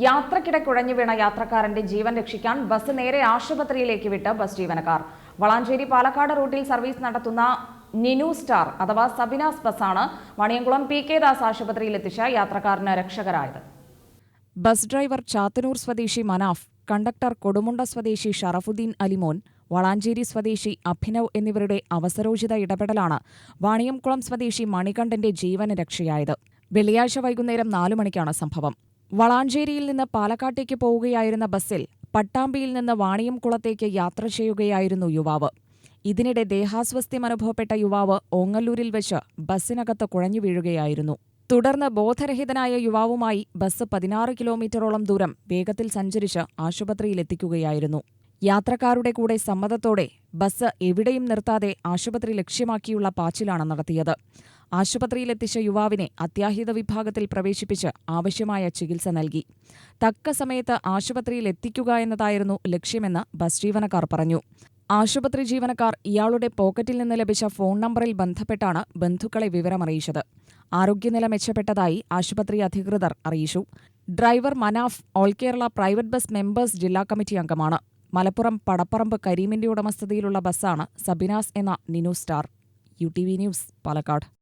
യാത്രക്കിടെ കുഴഞ്ഞു വീണ യാത്രക്കാരന്റെ ജീവൻ രക്ഷിക്കാൻ ബസ് നേരെ ആശുപത്രിയിലേക്ക് വിട്ട് ബസ് ജീവനക്കാർ. വളാഞ്ചേരി പാലക്കാട് റൂട്ടിൽ സർവീസ് നടത്തുന്ന നിനു സ്റ്റാർ അഥവാ സബിനാസ് ബസ്സാണ് മണിയംകുളം പി കെ ദാസ് ആശുപത്രിയിൽ എത്തിച്ച യാത്രക്കാരന് രക്ഷകരായത്. ബസ് ഡ്രൈവർ ചാത്തനൂർ സ്വദേശി മനാഫ് കണ്ടക്ടർ കൊടുമുണ്ട സ്വദേശി ഷറഫുദ്ദീൻ അലിമോൻ വളാഞ്ചേരി സ്വദേശി അഭിനവ് എന്നിവരുടെ അവസരോചിത ഇടപെടലാണ് വാണിയംകുളം സ്വദേശി മണികണ്ഠന്റെ ജീവന് രക്ഷയായത്. വെള്ളിയാഴ്ച വൈകുന്നേരം നാലു മണിക്കാണ് സംഭവം. വളാഞ്ചേരിയിൽ നിന്ന് പാലക്കാട്ടേക്ക് പോവുകയായിരുന്ന ബസ്സിൽ പട്ടാമ്പിയിൽ നിന്ന് വാണിയംകുളത്തേക്ക് യാത്ര ചെയ്യുകയായിരുന്നു യുവാവ്. ഇതിനിടെ ദേഹാസ്വസ്ഥ്യം അനുഭവപ്പെട്ട യുവാവ് ഓങ്ങല്ലൂരിൽ വെച്ച് ബസ്സിനകത്ത് കുഴഞ്ഞു വീഴുകയായിരുന്നു. തുടർന്ന് ബോധരഹിതനായ യുവാവുമായി ബസ് പതിനാറ് കിലോമീറ്ററോളം ദൂരം വേഗത്തിൽ സഞ്ചരിച്ച് ആശുപത്രിയിലെത്തിക്കുകയായിരുന്നു യാത്രക്കാരുടെ കൂടെ സമ്മതത്തോടെ ബസ് എവിടെയും നിർത്താതെ ആശുപത്രി ലക്ഷ്യമാക്കിയുള്ള പാച്ചിലാണ് നടത്തിയത്. ആശുപത്രിയിലെത്തിച്ച യുവാവിനെ അത്യാഹിത വിഭാഗത്തിൽ പ്രവേശിപ്പിച്ച് ആവശ്യമായ ചികിത്സ നൽകി. തക്ക സമയത്ത് ആശുപത്രിയിൽ എത്തിക്കുക എന്നതായിരുന്നു ലക്ഷ്യമെന്ന് ബസ് ജീവനക്കാർ പറഞ്ഞു. ആശുപത്രി ജീവനക്കാർ ഇയാളുടെ പോക്കറ്റിൽ നിന്ന് ലഭിച്ച ഫോൺ നമ്പറിൽ ബന്ധപ്പെട്ടാണ് ബന്ധുക്കളെ വിവരമറിയിച്ചത്. ആരോഗ്യനില മെച്ചപ്പെട്ടതായി ആശുപത്രി അധികൃതർ അറിയിച്ചു. Driver Manaf all Kerala private bus members ജില്ലാ കമ്മിറ്റി അംഗമാണ്. മലപ്പുറം പടപ്പറമ്പ് കരീമിന്റെ ഉടമസ്ഥതയിലുള്ള ബസ്സാണ് സബിനാസ് എന്ന Ninu star. U T V news Palakkad.